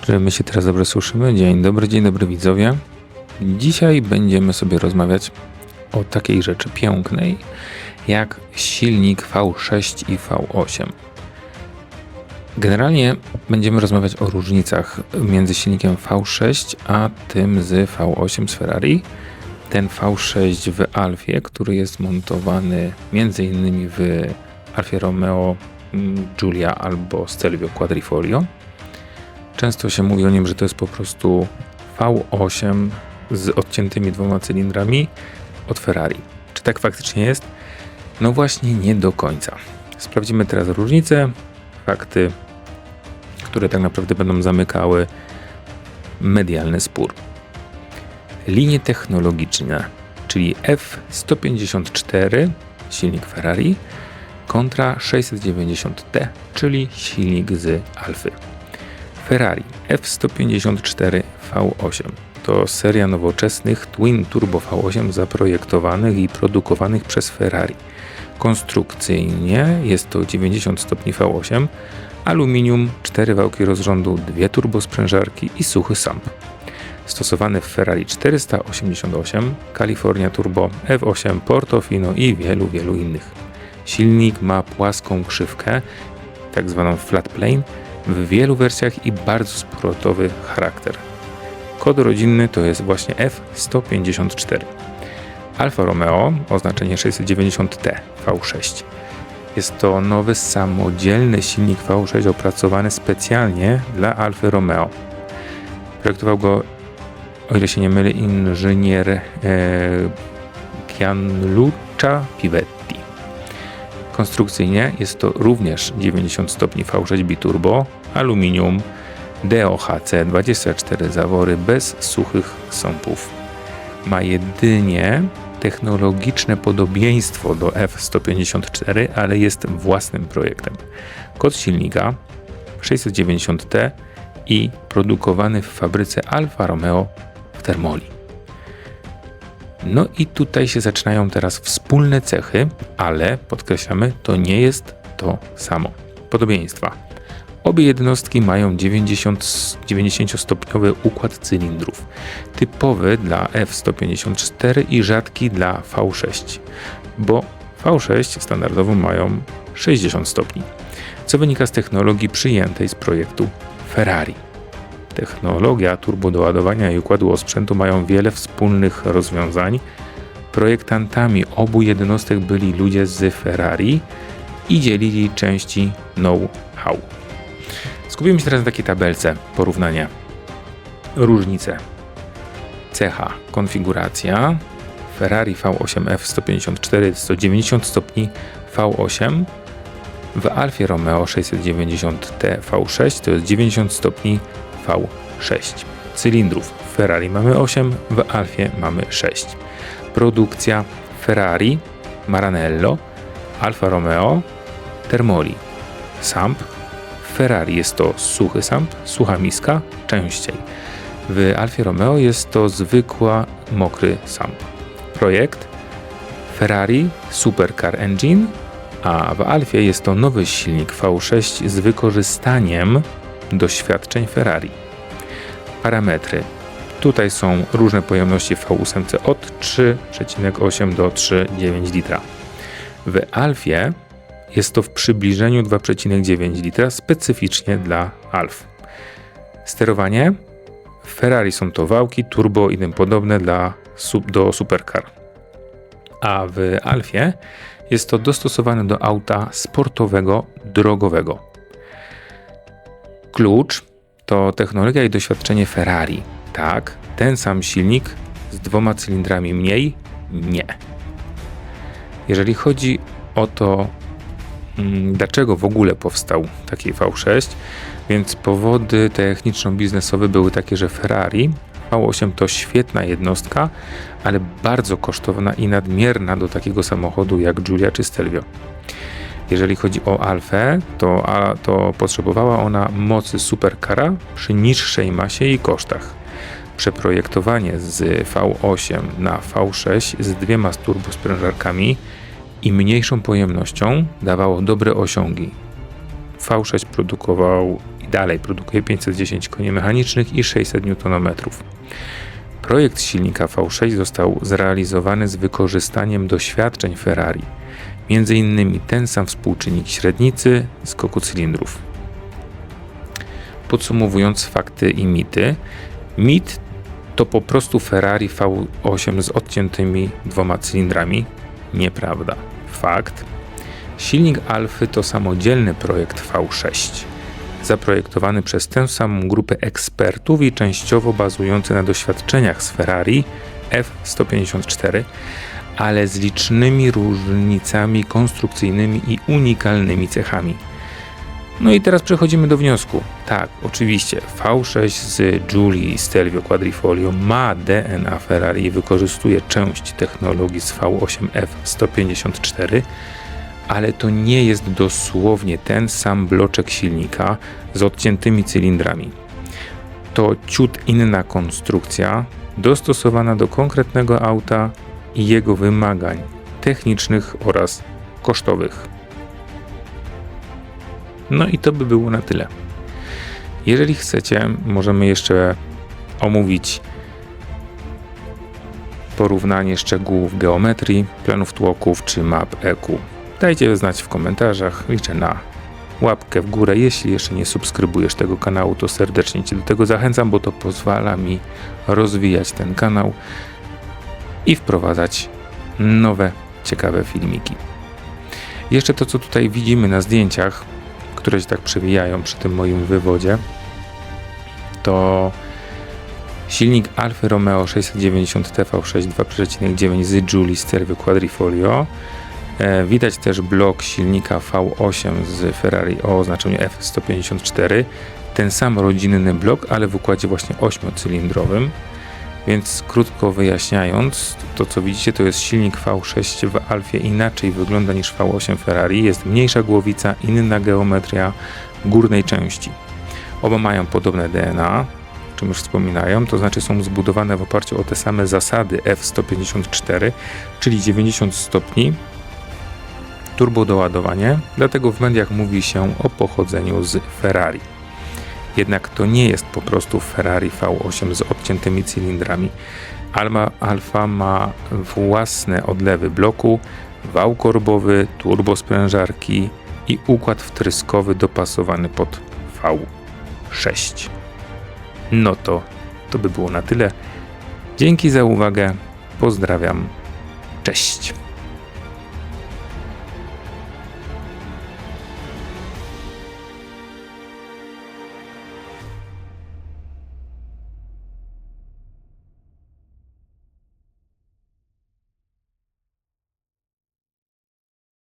Czy my się teraz dobrze słyszymy? Dzień dobry, dzień dobry widzowie. Dzisiaj będziemy sobie rozmawiać o takiej rzeczy pięknej jak silnik V6 i V8. Generalnie będziemy rozmawiać o różnicach między silnikiem V6 a tym z V8 z Ferrari. Ten V6 w Alfie, który jest montowany m.in. w Alfie Romeo mm, Giulia albo Stelvio Quadrifoglio. Często się mówi o nim, że to jest po prostu V8 z odciętymi dwoma cylindrami od Ferrari. Czy tak faktycznie jest? No właśnie nie do końca. Sprawdzimy teraz różnice, fakty, które tak naprawdę będą zamykały medialny spór. Linie technologiczne, czyli F154, silnik Ferrari, kontra 690T, czyli silnik z Alfy. Ferrari F154 V8 to seria nowoczesnych Twin Turbo V8 zaprojektowanych i produkowanych przez Ferrari. Konstrukcyjnie jest to 90 stopni V8, aluminium, 4 wałki rozrządu, dwie turbosprężarki i suchy samp. Stosowany w Ferrari 488, California Turbo, F8, Portofino i wielu, wielu innych. Silnik ma płaską krzywkę, tak zwaną flat plane, w wielu wersjach i bardzo sportowy charakter. Kod rodzinny to jest właśnie F154. Alfa Romeo, oznaczenie 690T V6. Jest to nowy samodzielny silnik V6 opracowany specjalnie dla Alfy Romeo. Projektował go, o ile się nie mylę, inżynier e, Gianluca Pivetti. Konstrukcyjnie jest to również 90 stopni V6 biturbo, aluminium, DOHC 24 zawory bez suchych sąpów. Ma jedynie technologiczne podobieństwo do F154, ale jest własnym projektem. Kod silnika 690T i produkowany w fabryce Alfa Romeo w Termoli. No i tutaj się zaczynają teraz wspólne cechy, ale podkreślamy, to nie jest to samo. Podobieństwa. Obie jednostki mają 90, 90-stopniowy układ cylindrów, typowy dla F154 i rzadki dla V6, bo V6 standardowo mają 60 stopni, co wynika z technologii przyjętej z projektu Ferrari. Technologia turbodoładowania i układu osprzętu mają wiele wspólnych rozwiązań. Projektantami obu jednostek byli ludzie z Ferrari i dzielili części know-how. Skupimy się teraz na takiej tabelce porównania. Różnice. Cecha, konfiguracja. Ferrari V8F 154 190 stopni V8. W Alfie Romeo 690T V6 to jest 90 stopni V6. Cylindrów w Ferrari mamy 8, w Alfie mamy 6. Produkcja Ferrari, Maranello, Alfa Romeo, Termoli. Samp w Ferrari jest to suchy samp, sucha miska, częściej. W Alfie Romeo jest to zwykła mokry samp. Projekt Ferrari Supercar Engine, a w Alfie jest to nowy silnik V6 z wykorzystaniem doświadczeń Ferrari. Parametry. Tutaj są różne pojemności w V8 od 3,8 do 3,9 litra. W Alfie jest to w przybliżeniu 2,9 litra specyficznie dla Alf. Sterowanie. W Ferrari są to wałki, turbo i tym podobne dla, do supercar. A w Alfie jest to dostosowane do auta sportowego, drogowego. Klucz to technologia i doświadczenie Ferrari. Tak, ten sam silnik z dwoma cylindrami mniej? Nie. Jeżeli chodzi o to, mm, dlaczego w ogóle powstał taki V6, więc powody techniczno-biznesowe były takie, że Ferrari V8 to świetna jednostka, ale bardzo kosztowna i nadmierna do takiego samochodu jak Giulia czy Stelvio. Jeżeli chodzi o Alfę, to, a, to potrzebowała ona mocy supercara przy niższej masie i kosztach. Przeprojektowanie z V8 na V6 z dwiema turbosprężarkami i mniejszą pojemnością dawało dobre osiągi. V6 produkował dalej produkuje 510 koni mechanicznych i 600 Nm. Projekt silnika V6 został zrealizowany z wykorzystaniem doświadczeń Ferrari, m.in. ten sam współczynnik średnicy skoku cylindrów. Podsumowując fakty i mity, mit to po prostu Ferrari V8 z odciętymi dwoma cylindrami. Nieprawda. Fakt. Silnik Alfy to samodzielny projekt V6, zaprojektowany przez tę samą grupę ekspertów i częściowo bazujący na doświadczeniach z Ferrari F154, ale z licznymi różnicami konstrukcyjnymi i unikalnymi cechami. No i teraz przechodzimy do wniosku. Tak, oczywiście V6 z Giuli Stelvio Quadrifoglio ma DNA Ferrari i wykorzystuje część technologii z V8F 154, ale to nie jest dosłownie ten sam bloczek silnika z odciętymi cylindrami. To ciut inna konstrukcja, dostosowana do konkretnego auta i jego wymagań technicznych oraz kosztowych. No i to by było na tyle. Jeżeli chcecie, możemy jeszcze omówić porównanie szczegółów geometrii, planów tłoków czy map EQ. Dajcie znać w komentarzach. Liczę na łapkę w górę. Jeśli jeszcze nie subskrybujesz tego kanału, to serdecznie Cię do tego zachęcam, bo to pozwala mi rozwijać ten kanał i wprowadzać nowe, ciekawe filmiki. Jeszcze to, co tutaj widzimy na zdjęciach, które się tak przewijają przy tym moim wywodzie, to silnik Alfa Romeo 690 TV6 2,9 z Giuli Stereo Quadrifoglio. E, widać też blok silnika V8 z Ferrari o oznaczeniu F154. Ten sam rodzinny blok, ale w układzie właśnie 8-cylindrowym. Więc krótko wyjaśniając, to co widzicie to jest silnik V6 w Alfie inaczej wygląda niż V8 Ferrari. Jest mniejsza głowica, inna geometria górnej części. Oba mają podobne DNA, o czym już wspominają, to znaczy są zbudowane w oparciu o te same zasady F154, czyli 90 stopni, turbo doładowanie, dlatego w mediach mówi się o pochodzeniu z Ferrari. Jednak to nie jest po prostu Ferrari V8 z odciętymi cylindrami. Alma Alfa ma własne odlewy bloku, wał korbowy, turbosprężarki i układ wtryskowy dopasowany pod V6. No to to by było na tyle. Dzięki za uwagę. Pozdrawiam. Cześć.